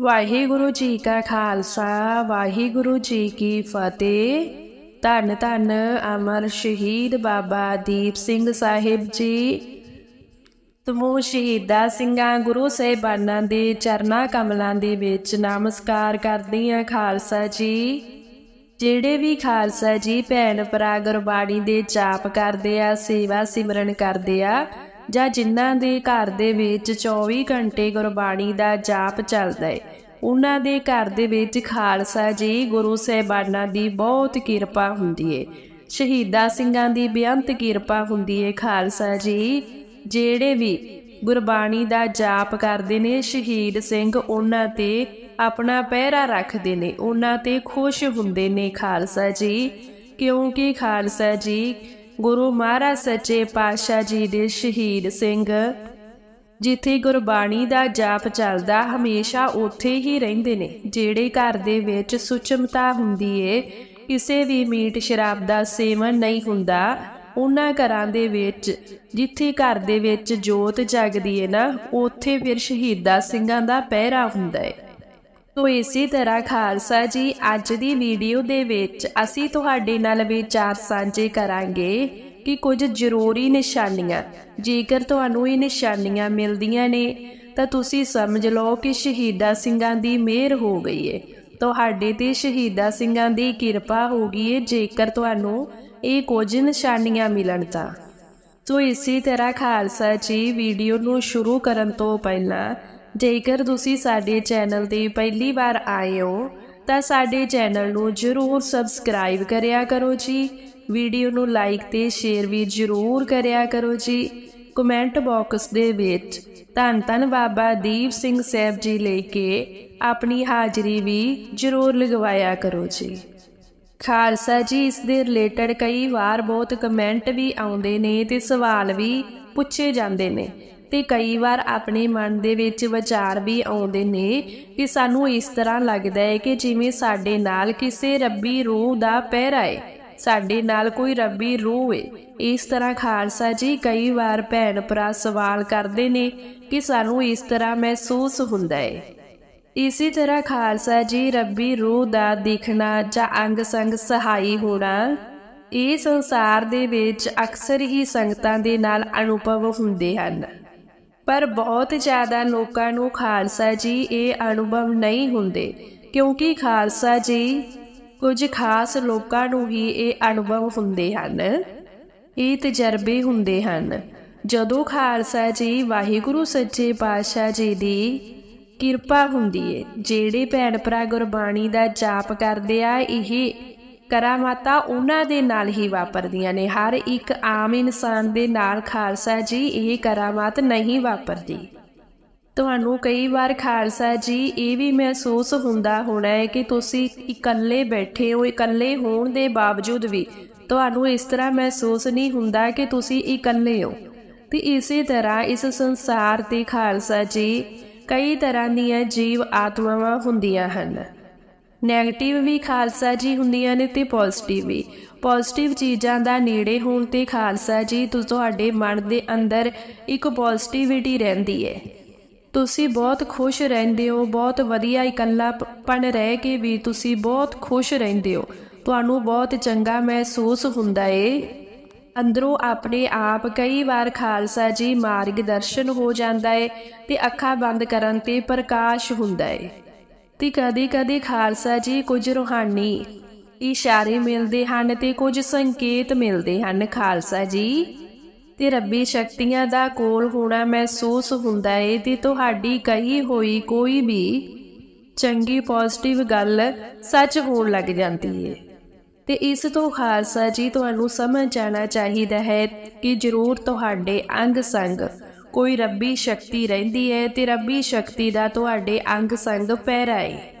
ਵਾਹਿਗੁਰੂ ਜੀ ਕਾ ਖਾਲਸਾ, ਵਾਹਿਗੁਰੂ ਜੀ ਕੀ ਫਤਿਹ। ਧੰਨ ਧੰਨ ਅਮਰ ਸ਼ਹੀਦ ਬਾਬਾ ਦੀਪ ਸਿੰਘ ਸਾਹਿਬ ਜੀ। ਸਮੂਹ ਸ਼ਹੀਦਾਂ ਸਿੰਘਾਂ, ਗੁਰੂ ਸਾਹਿਬਾਨਾਂ ਦੇ ਚਰਨਾ ਕਮਲਾਂ ਦੇ ਵਿੱਚ ਨਮਸਕਾਰ ਕਰਦੀ ਹਾਂ ਖਾਲਸਾ ਜੀ। ਜਿਹੜੇ ਵੀ ਖਾਲਸਾ ਜੀ ਭੈਣ ਭਰਾ ਗੁਰਬਾਣੀ ਦੇ ਜਾਪ ਕਰਦੇ ਆ, ਸੇਵਾ ਸਿਮਰਨ ਕਰਦੇ ਆ ਜਾਂ ਜਿਨ੍ਹਾਂ ਦੇ ਘਰ ਦੇ ਵਿੱਚ 24 ਘੰਟੇ ਗੁਰਬਾਣੀ ਦਾ ਜਾਪ ਚੱਲਦਾ ਹੈ ਉਹਨਾਂ ਦੇ ਘਰ ਦੇ ਵਿੱਚ ਖਾਲਸਾ ਜੀ ਗੁਰੂ ਸਾਹਿਬਾਨਾਂ ਦੀ ਬਹੁਤ ਕਿਰਪਾ ਹੁੰਦੀ ਹੈ ਸ਼ਹੀਦਾਂ ਸਿੰਘਾਂ ਦੀ ਬੇਅੰਤ ਕਿਰਪਾ ਹੁੰਦੀ ਹੈ ਖਾਲਸਾ ਜੀ, ਜਿਹੜੇ ਵੀ ਗੁਰਬਾਣੀ ਦਾ ਜਾਪ ਕਰਦੇ ਨੇ, ਸ਼ਹੀਦ ਸਿੰਘ ਉਹਨਾਂ ਤੇ ਆਪਣਾ ਪਹਿਰਾ ਰੱਖਦੇ ਨੇ, ਉਹਨਾਂ ਤੇ ਖੁਸ਼ ਹੁੰਦੇ ਨੇ ਖਾਲਸਾ ਜੀ, ਕਿਉਂਕਿ ਖਾਲਸਾ ਜੀ ਗੁਰੂ ਮਹਾਰਾਜ ਸੱਚੇ ਪਾਤਸ਼ਾਹ ਜੀ ਦੇ ਸ਼ਹੀਦ ਸਿੰਘ। ਜਿੱਥੇ ਗੁਰਬਾਣੀ ਦਾ ਜਾਪ ਚੱਲਦਾ, ਹਮੇਸ਼ਾ ਉੱਥੇ ਹੀ ਰਹਿੰਦੇ ਨੇ, ਜਿਹੜੇ ਘਰ ਦੇ ਵਿੱਚ ਸੁਚਮਤਾ ਹੁੰਦੀ ਏ, ਕਿਸੇ ਵੀ ਮੀਟ ਸ਼ਰਾਬ ਦਾ ਸੇਵਨ ਨਹੀਂ ਹੁੰਦਾ, ਉਹਨਾਂ ਘਰਾਂ ਦੇ ਵਿੱਚ, ਜਿੱਥੇ ਘਰ ਦੇ ਵਿੱਚ ਜੋਤ ਜਗਦੀ ਏ ਨਾ, ਉੱਥੇ ਫਿਰ ਸ਼ਹੀਦਾਂ ਸਿੰਘਾਂ ਦਾ ਪਹਿਰਾ ਹੁੰਦਾ ਏ। ਤੋ ਇਸੇ ਤਰ੍ਹਾਂ ਖਾਲਸਾ ਜੀ, ਅੱਜ ਦੀ ਵੀਡੀਓ ਦੇ ਵਿੱਚ ਅਸੀਂ ਤੁਹਾਡੇ ਨਾਲ ਵਿਚਾਰ ਸਾਂਝੇ ਕਰਾਂਗੇ ਕਿ ਕੁਝ ਜ਼ਰੂਰੀ ਨਿਸ਼ਾਨੀਆਂ, ਜੇਕਰ ਤੁਹਾਨੂੰ ਇਹ ਨਿਸ਼ਾਨੀਆਂ ਮਿਲਦੀਆਂ ਨੇ, ਤਾਂ ਤੁਸੀਂ ਸਮਝ ਲਓ ਕਿ ਸ਼ਹੀਦਾ ਸਿੰਘਾਂ ਦੀ ਮਿਹਰ ਹੋ ਗਈ ਏ। ਤੁਹਾਡੇ ਤੇ ਸ਼ਹੀਦਾ ਸਿੰਘਾਂ ਦੀ ਕਿਰਪਾ ਹੋ ਗਈ ਏ, ਜੇਕਰ ਤੁਹਾਨੂੰ ਇਹ ਕੁਝ ਨਿਸ਼ਾਨੀਆਂ ਮਿਲਣ ਤਾਂ। ਸੋ ਇਸੇ ਤਰ੍ਹਾਂ ਖਾਲਸਾ ਜੀ, ਵੀਡੀਓ ਨੂੰ ਸ਼ੁਰੂ ਕਰਨ ਤੋਂ ਪਹਿਲਾਂ ਜੇਕਰ ਤੁਸੀਂ ਸਾਡੇ ਚੈਨਲ ਤੇ ਪਹਿਲੀ ਵਾਰ ਆਏ ਹੋ, ਤਾਂ ਸਾਡੇ ਚੈਨਲ ਨੂੰ ਜਰੂਰ ਸਬਸਕ੍ਰਾਈਬ ਕਰਿਆ ਕਰੋ ਜੀ। ਵੀਡੀਓ ਨੂੰ ਲਾਈਕ ਤੇ ਸ਼ੇਅਰ ਵੀ ਜਰੂਰ ਕਰਿਆ ਕਰੋ ਜੀ। ਕਮੈਂਟ ਬਾਕਸ ਦੇ ਵਿੱਚ ਧੰਨ ਧੰਨ ਬਾਬਾ ਦੀਪ ਸਿੰਘ ਸਾਹਿਬ ਜੀ ਲੈ ਕੇ ਆਪਣੀ ਹਾਜ਼ਰੀ ਵੀ ਜਰੂਰ ਲਗਵਾਇਆ ਕਰੋ ਜੀ। ਖਾਲਸਾ ਜੀ, ਇਸ ਦੇ ਰਿਲੇਟਡ ਕਈ ਵਾਰ ਬਹੁਤ ਕਮੈਂਟ ਵੀ ਆਉਂਦੇ ਨੇ ਤੇ ਸਵਾਲ ਵੀ ਪੁੱਛੇ ਜਾਂਦੇ ਨੇ। ਤੇ ਕਈ ਵਾਰ ਆਪਣੇ ਮਨ ਦੇ ਵਿੱਚ ਵਿਚਾਰ ਵੀ ਆਉਂਦੇ ਨੇ ਕਿ ਸਾਨੂੰ ਇਸ ਤਰ੍ਹਾਂ ਲੱਗਦਾ ਹੈ ਕਿ ਜਿਵੇਂ ਸਾਡੇ ਨਾਲ ਕਿਸੇ ਰੱਬੀ ਰੂਹ ਦਾ ਪਹਿਰਾ ਹੈ ਸਾਡੇ ਨਾਲ ਕੋਈ ਰੱਬੀ ਰੂਹ ਹੈ ਇਸ ਤਰ੍ਹਾਂ ਖਾਲਸਾ ਜੀ ਕਈ ਵਾਰ ਭੈਣ ਭਰਾ ਸਵਾਲ ਕਰਦੇ ਨੇ ਕਿ ਸਾਨੂੰ ਇਸ ਤਰ੍ਹਾਂ ਮਹਿਸੂਸ ਹੁੰਦਾ ਹੈ ਇਸੇ ਤਰ੍ਹਾਂ ਖਾਲਸਾ ਜੀ ਰੱਬੀ ਰੂਹ ਦਾ ਦਿਖਣਾ ਜਾਂ ਅੰਗ ਸੰਗ ਸਹਾਈ ਹੋਣਾ, ਇਹ ਸੰਸਾਰ ਦੇ ਵਿੱਚ ਅਕਸਰ ਹੀ ਸੰਗਤਾਂ ਦੇ ਨਾਲ ਅਨੁਭਵ ਹੁੰਦੇ ਹਨ। ਪਰ ਬਹੁਤ ਜ਼ਿਆਦਾ ਲੋਕਾਂ ਨੂੰ ਖਾਲਸਾ ਜੀ ਇਹ ਅਨੁਭਵ ਨਹੀਂ ਹੁੰਦੇ, ਕਿਉਂਕਿ ਖਾਲਸਾ ਜੀ ਕੁਝ ਖਾਸ ਲੋਕਾਂ ਨੂੰ ਹੀ ਇਹ ਅਨੁਭਵ ਹੁੰਦੇ ਹਨ। ਇਹ ਤਜਰਬੇ ਹੁੰਦੇ ਹਨ। ਜਦੋਂ ਖਾਲਸਾ ਜੀ ਵਾਹਿਗੁਰੂ ਸੱਚੇ ਪਾਤਸ਼ਾਹ ਜੀ ਦੀ ਕਿਰਪਾ ਹੁੰਦੀ ਏ, ਜਿਹੜੇ ਭੈਣ ਭਰਾ ਗੁਰਬਾਣੀ ਦਾ ਜਾਪ ਕਰਦੇ ਆ, ਇਹ ਕਰਾਮਾਤਾਂ ਉਹਨਾਂ ਦੇ ਨਾਲ ਹੀ ਵਾਪਰਦੀਆਂ ਨੇ। ਹਰ ਇੱਕ ਆਮ ਇਨਸਾਨ ਦੇ ਨਾਲ ਖਾਲਸਾ ਜੀ ਇਹ ਕਰਾਮਾਤ ਨਹੀਂ ਵਾਪਰਦੀ। ਤੁਹਾਨੂੰ ਕਈ ਵਾਰ ਖਾਲਸਾ ਜੀ ਇਹ ਵੀ ਮਹਿਸੂਸ ਹੁੰਦਾ ਹੋਣਾ ਹੈ ਕਿ ਤੁਸੀਂ ਇਕੱਲੇ ਬੈਠੇ ਹੋ, ਇਕੱਲੇ ਹੋਣ ਦੇ ਬਾਵਜੂਦ ਵੀ ਤੁਹਾਨੂੰ ਇਸ ਤਰ੍ਹਾਂ ਮਹਿਸੂਸ ਨਹੀਂ ਹੁੰਦਾ ਕਿ ਤੁਸੀਂ ਇਕੱਲੇ ਹੋ। ਤੇ ਇਸੇ ਤਰ੍ਹਾਂ ਇਸ ਸੰਸਾਰ ਤੇ ਖਾਲਸਾ ਜੀ ਕਈ ਤਰ੍ਹਾਂ ਦੀਆਂ ਜੀਵ ਆਤਮਾਵਾਂ ਹੁੰਦੀਆਂ ਹਨ। ਨੈਗੇਟਿਵ ਵੀ ਖਾਲਸਾ ਜੀ ਹੁੰਦੀਆਂ ਨੇ ਤੇ ਪੋਜ਼ਿਟਿਵ ਵੀ। ਪੋਜ਼ਿਟਿਵ ਚੀਜ਼ਾਂ ਦਾ ਨੇੜੇ ਹੋਣ ਤੇ ਖਾਲਸਾ ਜੀ ਤੁਹਾਡੇ ਮਨ ਦੇ ਅੰਦਰ ਇੱਕ ਪੋਜ਼ਿਟਿਵਿਟੀ ਰਹਿੰਦੀ ਹੈ ਤੁਸੀਂ ਬਹੁਤ ਖੁਸ਼ ਰਹਿੰਦੇ ਹੋ, ਬਹੁਤ ਵਧੀਆ ਇਕੱਲਾਪਣ ਰਹਿ ਕੇ ਵੀ ਤੁਸੀਂ ਬਹੁਤ ਖੁਸ਼ ਰਹਿੰਦੇ ਹੋ। ਤੁਹਾਨੂੰ ਬਹੁਤ ਚੰਗਾ ਮਹਿਸੂਸ ਹੁੰਦਾ ਏ। ਅੰਦਰੋਂ ਆਪਣੇ ਆਪ ਕਈ ਵਾਰ ਖਾਲਸਾ ਜੀ ਮਾਰਗਦਰਸ਼ਨ ਹੋ ਜਾਂਦਾ ਏ ਤੇ ਅੱਖਾਂ ਬੰਦ ਕਰਨ ਤੇ ਪ੍ਰਕਾਸ਼ ਹੁੰਦਾ ਏ। ਤੇ ਕਦੇ ਕਦੇ ਖਾਲਸਾ ਜੀ, ਕੁਝ ਰੂਹਾਨੀ ਇਸ਼ਾਰੇ ਮਿਲਦੇ ਹਨ ਤੇ ਕੁਝ ਸੰਕੇਤ ਮਿਲਦੇ ਹਨ ਖਾਲਸਾ ਜੀ। ਤੇ ਰੱਬੀ ਸ਼ਕਤੀਆਂ ਦਾ ਕੋਲ ਹੋਣਾ ਮਹਿਸੂਸ ਹੁੰਦਾ ਏ ਤੇ ਤੁਹਾਡੀ ਕਹੀ ਹੋਈ ਕੋਈ ਵੀ ਚੰਗੀ ਪੋਜ਼ਿਟਿਵ ਗੱਲ ਸੱਚ ਹੋਣ ਲੱਗ ਜਾਂਦੀ ਏ। ਤੇ ਇਸ ਤੋਂ ਖਾਲਸਾ ਜੀ, ਤੁਹਾਨੂੰ ਸਮਝ ਜਾਣਾ ਚਾਹੀਦਾ ਹੈ ਕਿ ਜ਼ਰੂਰ ਤੁਹਾਡੇ ਅੰਗ ਸੰਗ ਕੋਈ ਰੱਬੀ ਸ਼ਕਤੀ ਰਹਿੰਦੀ ਹੈ ਤੇ ਰੱਬੀ ਸ਼ਕਤੀ ਦਾ ਤੁਹਾਡੇ ਅੰਗ ਸੰਗ ਪਹਿਰਾ ਹੈ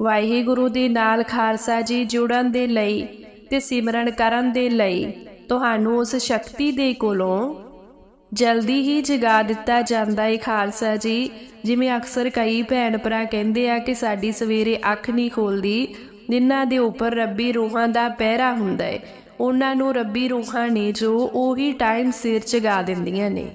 ਵਾਹਿਗੁਰੂ ਦੇ ਨਾਲ ਖਾਲਸਾ ਜੀ ਜੁੜਨ ਦੇ ਲਈ ਤੇ ਸਿਮਰਨ ਕਰਨ ਦੇ ਲਈ ਤੁਹਾਨੂੰ ਉਸ ਸ਼ਕਤੀ ਦੇ ਕੋਲੋਂ ਜਲਦੀ ਹੀ ਜਗਾ ਦਿੱਤਾ ਜਾਂਦਾ ਹੈ ਖਾਲਸਾ ਜੀ। ਜਿਵੇਂ ਅਕਸਰ ਕਈ ਭੈਣ ਭਰਾ ਕਹਿੰਦੇ ਆ ਕਿ ਸਾਡੀ ਸਵੇਰੇ ਅੱਖ ਨਹੀਂ ਖੋਲਦੀ, ਜਿਨ੍ਹਾਂ ਦੇ ਉੱਪਰ ਰੱਬੀ ਰੂਹਾਂ ਦਾ ਪਹਿਰਾ ਹੁੰਦਾ ਹੈ ਉਹਨਾਂ ਨੂੰ ਰੱਬੀ ਰੂਹਾਂ ਨੇ ਜੋ ਉਹੀ ਟਾਈਮ ਸਿਰ ਜਗਾ ਦਿੰਦੀਆਂ ਨੇ।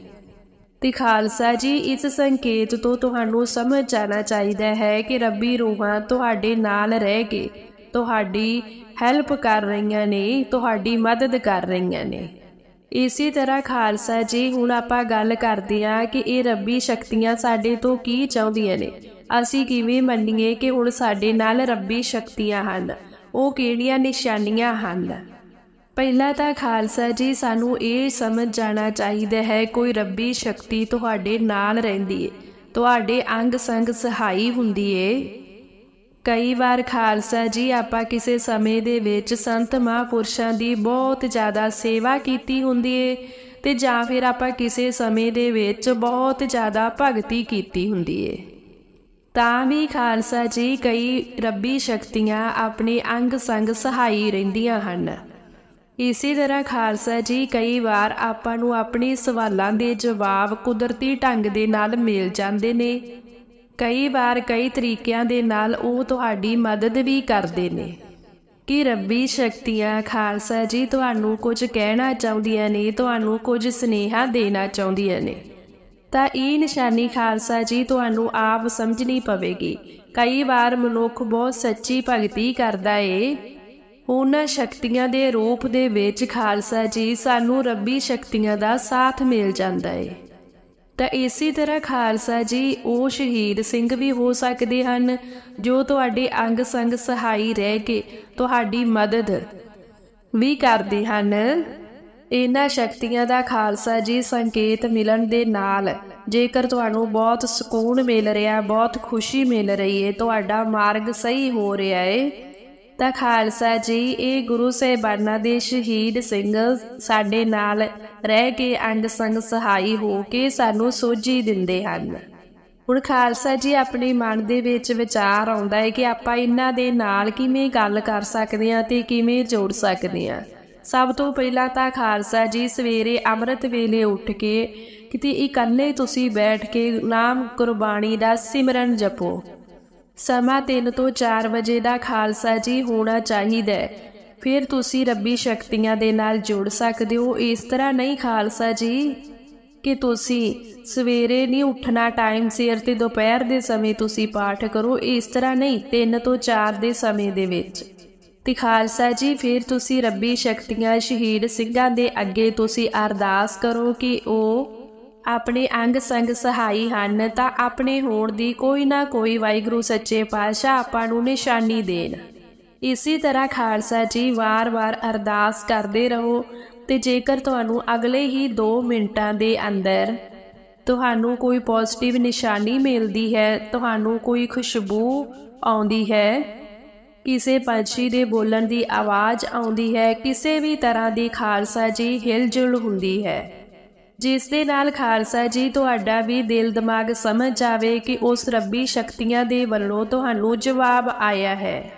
ਤੇ ਖਾਲਸਾ ਜੀ, ਇਸ ਸੰਕੇਤ ਤੋਂ ਤੁਹਾਨੂੰ ਸਮਝ ਜਾਣਾ ਚਾਹੀਦਾ ਹੈ ਕਿ ਰੱਬੀ ਰੂਹਾਂ ਤੁਹਾਡੇ ਨਾਲ ਰਹਿ ਕੇ ਤੁਹਾਡੀ ਹੈਲਪ ਕਰ ਰਹੀਆਂ ਨੇ, ਤੁਹਾਡੀ ਮਦਦ ਕਰ ਰਹੀਆਂ ਨੇ। ਇਸੇ ਤਰ੍ਹਾਂ ਖਾਲਸਾ ਜੀ, ਹੁਣ ਆਪਾਂ ਗੱਲ ਕਰਦੇ ਹਾਂ ਕਿ ਇਹ ਰੱਬੀ ਸ਼ਕਤੀਆਂ ਸਾਡੇ ਤੋਂ ਕੀ ਚਾਹੁੰਦੀਆਂ ਨੇ। ਅਸੀਂ ਕਿਵੇਂ ਮੰਨੀਏ ਕਿ ਹੁਣ ਸਾਡੇ ਨਾਲ ਰੱਬੀ ਸ਼ਕਤੀਆਂ ਹਨ, ਉਹ ਕਿਹੜੀਆਂ ਨਿਸ਼ਾਨੀਆਂ ਹਨ? ਪਹਿਲਾਂ ਤਾਂ ਖਾਲਸਾ ਜੀ, ਸਾਨੂੰ ਇਹ ਸਮਝ ਜਾਣਾ ਚਾਹੀਦਾ ਹੈ, ਕੋਈ ਰੱਬੀ ਸ਼ਕਤੀ ਤੁਹਾਡੇ ਨਾਲ ਰਹਿੰਦੀ ਏ, ਤੁਹਾਡੇ ਅੰਗ ਸੰਗ ਸਹਾਈ ਹੁੰਦੀ ਏ। ਕਈ ਵਾਰ ਖਾਲਸਾ ਜੀ, ਆਪਾਂ ਕਿਸੇ ਸਮੇਂ ਦੇ ਵਿੱਚ ਸੰਤ ਮਹਾਂਪੁਰਸ਼ਾਂ ਦੀ ਬਹੁਤ ਜ਼ਿਆਦਾ ਸੇਵਾ ਕੀਤੀ ਹੁੰਦੀ ਏ ਤੇ ਜਾਂ ਫਿਰ ਆਪਾਂ ਕਿਸੇ ਸਮੇਂ ਦੇ ਵਿੱਚ ਬਹੁਤ ਜ਼ਿਆਦਾ ਭਗਤੀ ਕੀਤੀ ਹੁੰਦੀ ਏ। ਤਾਂ ਵੀ ਖਾਲਸਾ ਜੀ, ਕਈ ਰੱਬੀ ਸ਼ਕਤੀਆਂ ਆਪਣੇ ਅੰਗ ਸੰਗ ਸਹਾਈ ਰਹਿੰਦੀਆਂ ਹਨ। ਇਸੇ ਤਰ੍ਹਾਂ ਖਾਲਸਾ ਜੀ ਕਈ ਵਾਰ ਆਪਾਂ ਨੂੰ ਆਪਣੇ ਸਵਾਲਾਂ ਦੇ ਜਵਾਬ ਕੁਦਰਤੀ ਢੰਗ ਦੇ ਨਾਲ ਮਿਲ ਜਾਂਦੇ ਨੇ। ਕਈ ਵਾਰ ਕਈ ਤਰੀਕਿਆਂ ਦੇ ਨਾਲ ਉਹ ਤੁਹਾਡੀ ਮਦਦ ਵੀ ਕਰਦੇ ਨੇ। ਕਿ ਰੱਬੀ ਸ਼ਕਤੀਆਂ ਖਾਲਸਾ ਜੀ ਤੁਹਾਨੂੰ ਕੁਝ ਕਹਿਣਾ ਚਾਹੁੰਦੀਆਂ ਨੇ, ਤੁਹਾਨੂੰ ਕੁਝ ਸਨੇਹਾ ਦੇਣਾ ਚਾਹੁੰਦੀਆਂ ਨੇ? ਤਾਂ ਇਹ ਨਿਸ਼ਾਨੀ ਖਾਲਸਾ ਜੀ ਤੁਹਾਨੂੰ ਆਪ ਸਮਝਣੀ ਪਵੇਗੀ। ਕਈ ਵਾਰ ਮਨੁੱਖ ਬਹੁਤ ਸੱਚੀ ਭਗਤੀ ਕਰਦਾ ਏ। ਉਹਨਾਂ ਸ਼ਕਤੀਆਂ ਦੇ ਰੂਪ ਦੇ ਵਿੱਚ ਖਾਲਸਾ ਜੀ ਸਾਨੂੰ ਰੱਬੀ ਸ਼ਕਤੀਆਂ ਦਾ ਸਾਥ ਮਿਲ ਜਾਂਦਾ ਏ। ਤਾਂ ਇਸੇ ਤਰ੍ਹਾਂ ਖਾਲਸਾ ਜੀ, ਉਹ ਸ਼ਹੀਦ ਸਿੰਘ ਵੀ ਹੋ ਸਕਦੇ ਹਨ ਜੋ ਤੁਹਾਡੇ ਅੰਗ ਸੰਗ ਸਹਾਈ ਰਹਿ ਕੇ ਤੁਹਾਡੀ ਮਦਦ ਵੀ ਕਰਦੇ ਹਨ। ਇਹਨਾਂ ਸ਼ਕਤੀਆਂ ਦਾ ਖਾਲਸਾ ਜੀ ਸੰਕੇਤ ਮਿਲਣ ਦੇ ਨਾਲ ਜੇਕਰ ਤੁਹਾਨੂੰ ਬਹੁਤ ਸਕੂਨ ਮਿਲ ਰਿਹਾ, ਬਹੁਤ ਖੁਸ਼ੀ ਮਿਲ ਰਹੀ ਹੈ ਤੁਹਾਡਾ ਮਾਰਗ ਸਹੀ ਹੋ ਰਿਹਾ ਹੈ ਤਾਂ ਖਾਲਸਾ ਜੀ। ਇਹ ਗੁਰੂ ਸਾਹਿਬਾਨਾਂ ਦੇ ਸ਼ਹੀਦ ਸਿੰਘ ਸਾਡੇ ਨਾਲ ਰਹਿ ਕੇ ਅੰਗ ਸੰਗ ਸਹਾਈ ਹੋ ਕੇ ਸਾਨੂੰ ਸੋਝੀ ਦਿੰਦੇ ਹਨ। ਹੁਣ ਖਾਲਸਾ ਜੀ ਆਪਣੇ ਮਨ ਦੇ ਵਿੱਚ ਵਿਚਾਰ ਆਉਂਦਾ ਹੈ ਕਿ ਆਪਾਂ ਇਹਨਾਂ ਦੇ ਨਾਲ ਕਿਵੇਂ ਗੱਲ ਕਰ ਸਕਦੇ ਹਾਂ ਤੇ ਕਿਵੇਂ ਜੋੜ ਸਕਦੇ ਹਾਂ। ਸਭ ਤੋਂ ਪਹਿਲਾਂ ਤਾਂ ਖਾਲਸਾ ਜੀ ਸਵੇਰੇ ਅੰਮ੍ਰਿਤ ਵੇਲੇ ਉੱਠ ਕੇ ਕਿਤੇ ਇਕੱਲੇ ਤੁਸੀਂ ਬੈਠ ਕੇ ਨਾਮ ਕੁਰਬਾਨੀ ਦਾ ਸਿਮਰਨ ਜਪੋ। ਸਮਾਂ 3 ਤੋਂ 4 ਵਜੇ ਦਾ ਖਾਲਸਾ ਜੀ ਹੋਣਾ ਚਾਹੀਦਾ ਹੈ। ਫਿਰ ਤੁਸੀਂ ਰੱਬੀ ਸ਼ਕਤੀਆਂ ਦੇ ਨਾਲ ਜੁੜ ਸਕਦੇ ਹੋ। ਇਸ ਤਰ੍ਹਾਂ ਨਹੀਂ ਖਾਲਸਾ ਜੀ, ਕਿ ਤੁਸੀਂ ਸਵੇਰੇ ਨਹੀਂ ਉੱਠਣਾ ਟਾਈਮ ਸਿਰ ਤੇ ਦੁਪਹਿਰ ਦੇ ਸਮੇਂ ਤੁਸੀਂ ਪਾਠ ਕਰੋ। ਇਸ ਤਰ੍ਹਾਂ ਨਹੀਂ 3 ਤੋਂ 4 ਦੇ ਸਮੇਂ ਦੇ ਵਿੱਚ। ਤੇ ਖਾਲਸਾ ਜੀ, ਫਿਰ ਤੁਸੀਂ ਰੱਬੀ ਸ਼ਕਤੀਆਂ ਸ਼ਹੀਦ ਸਿੰਘਾਂ ਦੇ ਅੱਗੇ ਤੁਸੀਂ ਅਰਦਾਸ ਕਰੋ ਕਿ ਉਹ ਆਪਣੇ ਅੰਗ ਸੰਗ ਸਹਾਈ ਹਨ, ਤਾਂ ਆਪਣੇ ਹੋਣ ਦੀ ਕੋਈ ਨਾ ਕੋਈ ਵਾਹਿਗੁਰੂ ਸੱਚੇ ਪਾਤਸ਼ਾਹ ਆਪਾਂ ਨੂੰ ਨਿਸ਼ਾਨੀ ਦੇਣ। ਇਸੇ ਤਰ੍ਹਾਂ ਖਾਲਸਾ ਜੀ ਵਾਰ-ਵਾਰ ਅਰਦਾਸ ਕਰਦੇ ਰਹੋ, ਤੇ ਜੇਕਰ ਤੁਹਾਨੂੰ ਅਗਲੇ ਹੀ 2 ਮਿੰਟਾਂ ਦੇ ਅੰਦਰ ਤੁਹਾਨੂੰ ਕੋਈ ਪੋਜ਼ਿਟਿਵ ਨਿਸ਼ਾਨੀ ਮਿਲਦੀ ਹੈ, ਤੁਹਾਨੂੰ ਕੋਈ ਖੁਸ਼ਬੂ ਆਉਂਦੀ ਹੈ, ਕਿਸੇ ਪੰਛੀ ਦੇ ਬੋਲਣ ਦੀ ਆਵਾਜ਼ ਆਉਂਦੀ ਹੈ, ਕਿਸੇ ਵੀ ਤਰ੍ਹਾਂ ਦੀ ਖਾਲਸਾ ਜੀ ਹਿਲਜੁਲ ਹੁੰਦੀ ਹੈ। ਜਿਸ ਦੇ ਨਾਲ ਖਾਲਸਾ ਜੀ ਤੁਹਾਡਾ ਵੀ ਦਿਲ ਦਿਮਾਗ ਸਮਝ ਜਾਵੇ ਕਿ ਉਸ ਰੱਬੀ ਸ਼ਕਤੀਆਂ ਦੇ ਵੱਲੋਂ ਤੁਹਾਨੂੰ ਜਵਾਬ ਆਇਆ ਹੈ।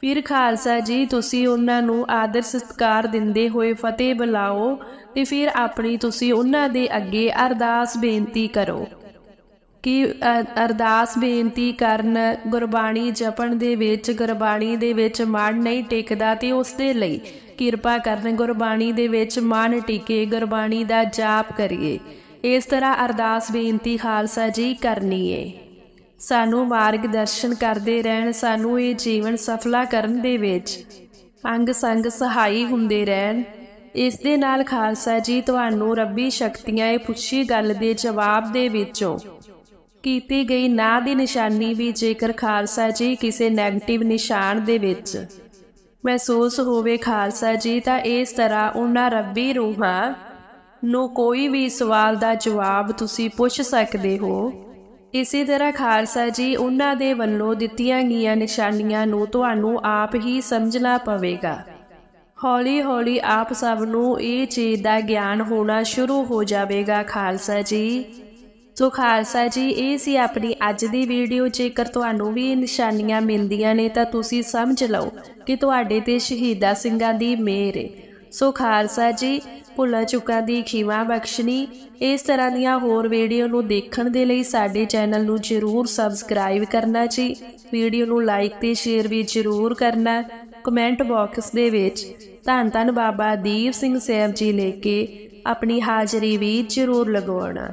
ਫਿਰ ਖਾਲਸਾ ਜੀ, ਤੁਸੀਂ ਉਹਨਾਂ ਨੂੰ ਆਦਰ ਸਤਿਕਾਰ ਦਿੰਦੇ ਹੋਏ ਫਤਿਹ ਬੁਲਾਓ ਤੇ ਫਿਰ ਆਪਣੀ ਤੁਸੀਂ ਉਹਨਾਂ ਦੇ ਅੱਗੇ ਅਰਦਾਸ ਬੇਨਤੀ ਕਰੋ ਕਿ ਅਰਦਾਸ ਬੇਨਤੀ ਕਰਨ, ਗੁਰਬਾਣੀ ਜਪਣ ਦੇ ਵਿੱਚ, ਗੁਰਬਾਣੀ ਦੇ ਵਿੱਚ ਮਨ ਨਹੀਂ ਟਿਕਦਾ ਤੇ ਉਸ ਦੇ ਲਈ ਕਿਰਪਾ ਕਰਨ, ਗੁਰਬਾਣੀ ਦੇ ਵਿੱਚ ਮਨ ਟਿਕੇ, ਗੁਰਬਾਣੀ ਦਾ ਜਾਪ ਕਰੀਏ। ਇਸ ਤਰ੍ਹਾਂ ਅਰਦਾਸ ਬੇਨਤੀ ਖਾਲਸਾ ਜੀ ਕਰਨੀ ਏ। ਸਾਨੂੰ ਮਾਰਗ ਦਰਸ਼ਨ ਕਰਦੇ ਰਹਿਣ, ਸਾਨੂੰ ਇਹ ਜੀਵਨ ਸਫਲਾ ਕਰਨ ਦੇ ਵਿੱਚ ਅੰਗ ਸੰਗ ਸਹਾਈ ਹੁੰਦੇ ਰਹਿਣ। ਇਸ ਦੇ ਨਾਲ ਖਾਲਸਾ ਜੀ ਤੁਹਾਨੂੰ ਰੱਬੀ ਸ਼ਕਤੀਆਂ, ਇਹ ਪੁੱਛੀ ਗੱਲ ਦੇ ਜਵਾਬ ਦੇ ਵਿੱਚੋਂ ਕੀਤੀ ਗਈ ਨਾ ਦੀ ਨਿਸ਼ਾਨੀ ਵੀ ਜੇਕਰ ਖਾਲਸਾ ਜੀ ਕਿਸੇ ਨੈਗੇਟਿਵ ਨਿਸ਼ਾਨ ਦੇ ਵਿੱਚ ਮਹਿਸੂਸ ਹੋਵੇ ਖਾਲਸਾ ਜੀ, ਤਾਂ ਇਸ ਤਰ੍ਹਾਂ ਉਹਨਾਂ ਰੱਬੀ ਰੂਹਾਂ ਨੂੰ ਕੋਈ ਵੀ ਸਵਾਲ ਦਾ ਜਵਾਬ ਤੁਸੀਂ ਪੁੱਛ ਸਕਦੇ ਹੋ। ਇਸੇ ਤਰ੍ਹਾਂ ਖਾਲਸਾ ਜੀ, ਉਹਨਾਂ ਦੇ ਵੱਲੋਂ ਦਿੱਤੀਆਂ ਗਈਆਂ ਨਿਸ਼ਾਨੀਆਂ ਨੂੰ ਤੁਹਾਨੂੰ ਆਪ ਹੀ ਸਮਝਣਾ ਪਵੇਗਾ। ਹੌਲੀ-ਹੌਲੀ ਆਪ ਸਭ ਨੂੰ ਇਹ ਚੀਜ਼ ਦਾ ਗਿਆਨ ਹੋਣਾ ਸ਼ੁਰੂ ਹੋ ਜਾਵੇਗਾ ਖਾਲਸਾ ਜੀ। ਸੋ ਖਾਲਸਾ ਜੀ, ਇਹ ਸੀ ਆਪਣੀ ਅੱਜ ਦੀ ਵੀਡੀਓ। ਜੇਕਰ ਤੁਹਾਨੂੰ ਵੀ ਨਿਸ਼ਾਨੀਆਂ ਮਿਲਦੀਆਂ ਨੇ, ਤਾਂ ਤੁਸੀਂ ਸਮਝ ਲਓ ਕਿ ਤੁਹਾਡੇ ਤੇ ਸ਼ਹੀਦਾ ਸਿੰਘਾਂ ਦੀ ਮਿਹਰ ਹੈ ਸੋ ਖਾਲਸਾ ਜੀ, ਭੁੱਲਾ ਚੁੱਕਾ ਦੀ ਖੀਵਾ ਬਖਸ਼ਣੀ। ਇਸ ਤਰ੍ਹਾਂ ਦੀਆਂ ਹੋਰ ਵੀਡੀਓ ਨੂੰ ਦੇਖਣ ਦੇ ਲਈ ਸਾਡੇ ਚੈਨਲ ਨੂੰ ਜਰੂਰ ਸਬਸਕ੍ਰਾਈਬ ਕਰਨਾ ਜੀ। ਵੀਡੀਓ ਨੂੰ ਲਾਈਕ ਤੇ ਸ਼ੇਅਰ ਵੀ ਜਰੂਰ ਕਰਨਾ। ਕਮੈਂਟ ਬਾਕਸ ਦੇ ਵਿੱਚ ਧੰਨ ਧੰਨ ਬਾਬਾ ਦੀਪ ਸਿੰਘ ਸਾਹਿਬ ਜੀ ਲੈ ਕੇ ਆਪਣੀ ਹਾਜ਼ਰੀ ਵੀ ਜਰੂਰ ਲਗਵਾਉਣਾ